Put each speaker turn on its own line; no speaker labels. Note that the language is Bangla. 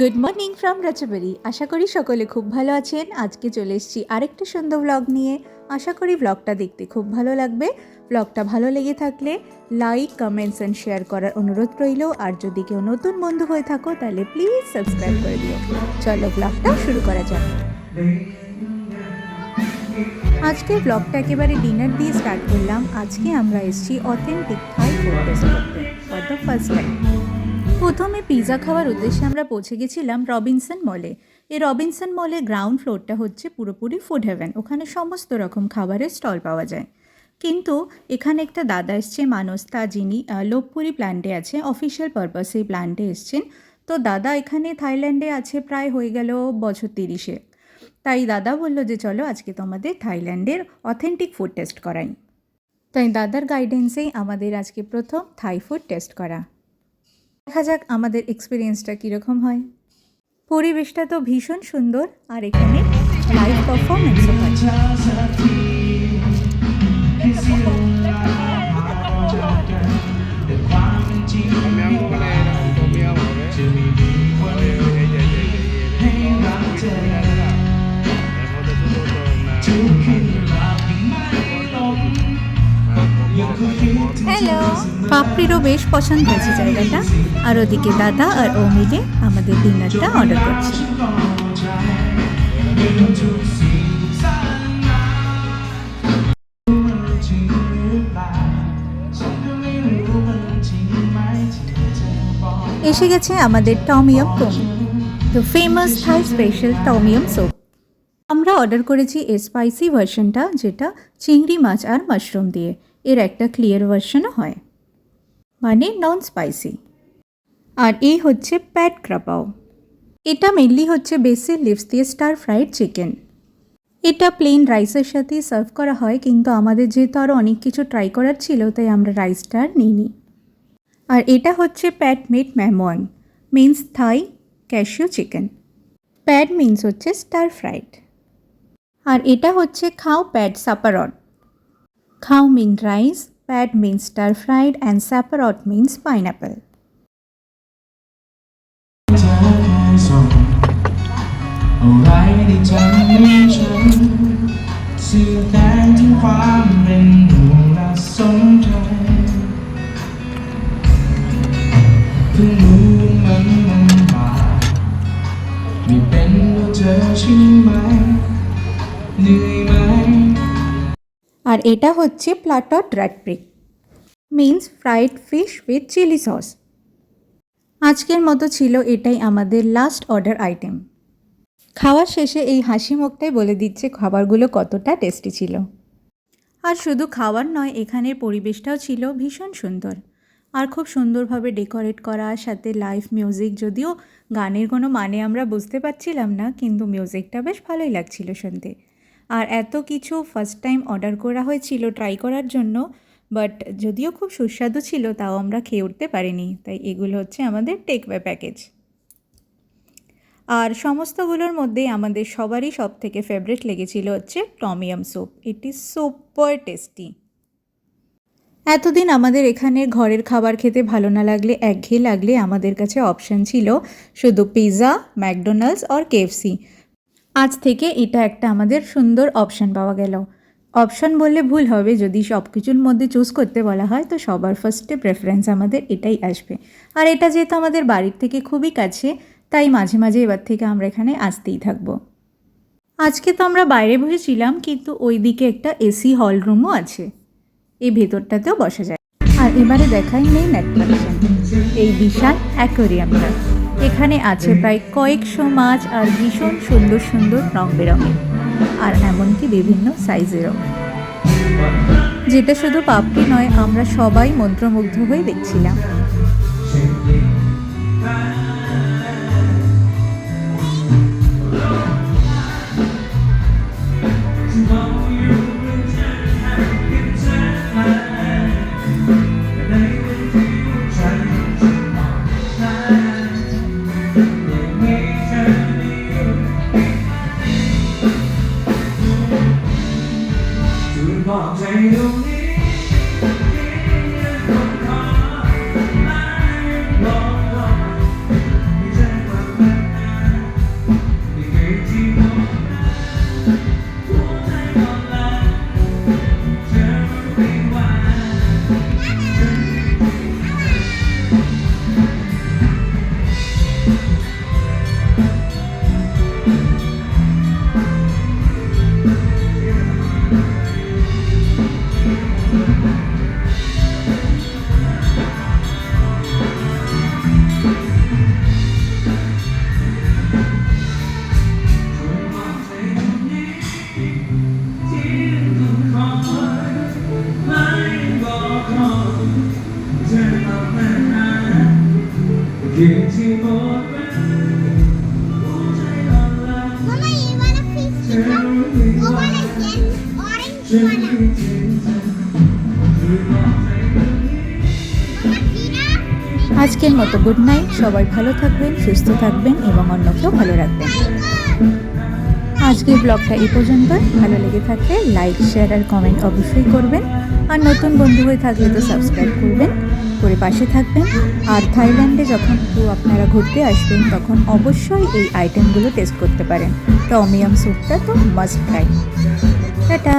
গুড মর্নিং ফ্রম রাচাবাড়ি আশা করি সকলে খুব ভালো আছেন। আজকে চলে এসেছি আরেকটা সুন্দর ব্লগ নিয়ে। আশা করি ব্লগটা দেখতে খুব ভালো লাগবে। ব্লগটা ভালো লেগে থাকলে লাইক কমেন্টস অ্যান্ড শেয়ার করার অনুরোধ রইল। আর যদি কেউ নতুন বন্ধু হয়ে থাকো, তাহলে প্লিজ সাবস্ক্রাইব করে দিও। চলো ব্লগটা শুরু করা যাক। আজকে ব্লগটা একেবারে ডিনার দিয়ে স্টার্ট করলাম। আজকে আমরা এসেছি authentic Thai food for the first time প্রথমে পিৎজা খাওয়ার উদ্দেশ্যে আমরা পৌঁছে গেছিলাম রবিনসন মলে এই রবিনসন মলে গ্রাউন্ড ফ্লোরটা হচ্ছে পুরোপুরি ফুড হেভেন ওখানে সমস্ত রকম খাবারের স্টল পাওয়া যায়। কিন্তু এখানে একটা দাদা এসছে মানস্তা যিনি লোকপুরি প্ল্যান্টে আছে অফিসিয়াল পারপাসে প্ল্যান্টে এসছেন। তো দাদা এখানে থাইল্যান্ডে আছে, প্রায় হয়ে গেল বছর তিরিশে। তাই দাদা বলল যে, চলো আজকে তোমাদের থাইল্যান্ডের অথেন্টিক ফুড টেস্ট করাই। তাই দাদার গাইডেন্সেই আমাদের আজকে প্রথম থাই ফুড টেস্ট করা। দেখা যাক আমাদের এক্সপিরিয়েন্সটা কীরকম হয়। পরিবেশটা তো ভীষণ সুন্দর, আর এখানে লাইভ পারফরমেন্সও হয়। হ্যালো পাপড়িরও বেশ পছন্দ হয়েছে জায়গাটা। আর ওদিকে দাদা আর ও মিলে আমাদের ডিনারটা অর্ডার করছে। এসে গেছে আমাদের tom yum tommy the famous Thai special tom yum soup আমরা অর্ডার করেছি স্পাইসি ভার্সনটা যেটা চিংড়ি মাছ আর মাশরুম দিয়ে। এর একটা ক্লিয়ার ভার্সনও হয়। মানে নন স্পাইসি আর এই হচ্ছে প্যাট ক্রাপাও এটা মেনলি হচ্ছে বেসিল লিভস দিয়ে স্টার ফ্রাইড চিকেন এটা প্লেন রাইসের সাথে সার্ভ করা হয়, কিন্তু আমাদের যেহেতু আরও অনেক কিছু ট্রাই করার ছিল, তাই আমরা রাইসটা আর নিইনি। আর এটা হচ্ছে pad med mamuang means Thai cashew chicken pad means হচ্ছে স্টার ফ্রাইড আর এটা হচ্ছে khao pad sapparot khao mean rice pad means stir fried and sapparot means pineapple
อะ
আর এটা হচ্ছে pla tod rad prik means fried fish with chilli sauce. আজকের মতো ছিল এটাই আমাদের লাস্ট অর্ডার আইটেম। খাওয়ার শেষে এই হাসি মুখটাই বলে দিচ্ছে খাবারগুলো কতটা টেস্টি ছিল। আর শুধু খাওয়ার নয়, এখানের পরিবেশটাও ছিল ভীষণ সুন্দর। আর খুব সুন্দরভাবে ডেকোরেট করা, সাথে লাইভ মিউজিক যদিও গানের কোনো মানে আমরা বুঝতে পারছিলাম না, কিন্তু মিউজিকটা বেশ ভালোই লাগছিল শুনতে। আর এত কিছু ফার্স্ট টাইম অর্ডার করা হয়েছিল ট্রাই করার জন্য বাট যদিও খুব সুস্বাদু ছিল, তাও আমরা খেয়ে উঠতে পারিনি। তাই এগুলো হচ্ছে আমাদের টেক ওয়ে প্যাকেজ আর সমস্তগুলোর মধ্যে আমাদের সবারই সব থেকে ফেভারিট লেগেছিল হচ্ছে tom yum soup is super tasty এতদিন আমাদের এখানে ঘরের খাবার খেতে ভালো না লাগলে, একঘেয়ে লাগলে আমাদের কাছে অপশান ছিল শুধু পিৎজা ম্যাকডোনাল্ডস আর কেএফসি আজ থেকে এটা একটা আমাদের সুন্দর অপশান পাওয়া গেল। অপশান বললে ভুল হবে, যদি সব কিছুর মধ্যে চুজ করতে বলা হয়, তো সবার ফার্স্টে প্রেফারেন্স আমাদের এটাই আসবে। আর এটা যেহেতু আমাদের বাড়ির থেকে খুবই কাছে, তাই মাঝে মাঝে এবার থেকে আমরা এখানে আসতেই থাকব। আজকে তো আমরা বাইরে বসেছিলাম, কিন্তু ওই দিকে একটা এসি হল রুমও আছে। এই ভেতরটাতেও বসা যায়। আর এবারে দেখাই মেইন অ্যাট্রাকশন এই বিশাল অ্যাকোরিয়ামটা এখানে আছে প্রায় কয়েকশো মাছ আর ভীষণ সুন্দর সুন্দর রং বেরঙের, আর এমনকি বিভিন্ন সাইজেরও। যেটা শুধু পাপড়ি নয়, আমরা সবাই মন্ত্রমুগ্ধ হয়ে দেখছিলাম। আজকের মতো গুড নাইট সবাই ভালো থাকবেন, সুস্থ থাকবেন এবং অন্যকেও ভালো রাখবেন। আজকের ব্লগটা এই পর্যন্ত ভালো লেগে থাকলে লাইক শেয়ার আর কমেন্ট অবশ্যই করবেন। আর নতুন বন্ধু হয়ে থাকলে তো সাবস্ক্রাইব করবেন। করে পাশে থাকবেন। আর থাইল্যান্ডে যখন তো আপনারা ঘুরতে আসবেন, তখন অবশ্যই এই আইটেমগুলো টেস্ট করতে পারেন। টমিয়াম স্যুপটা তো মাস্ট ট্রাই টাটা।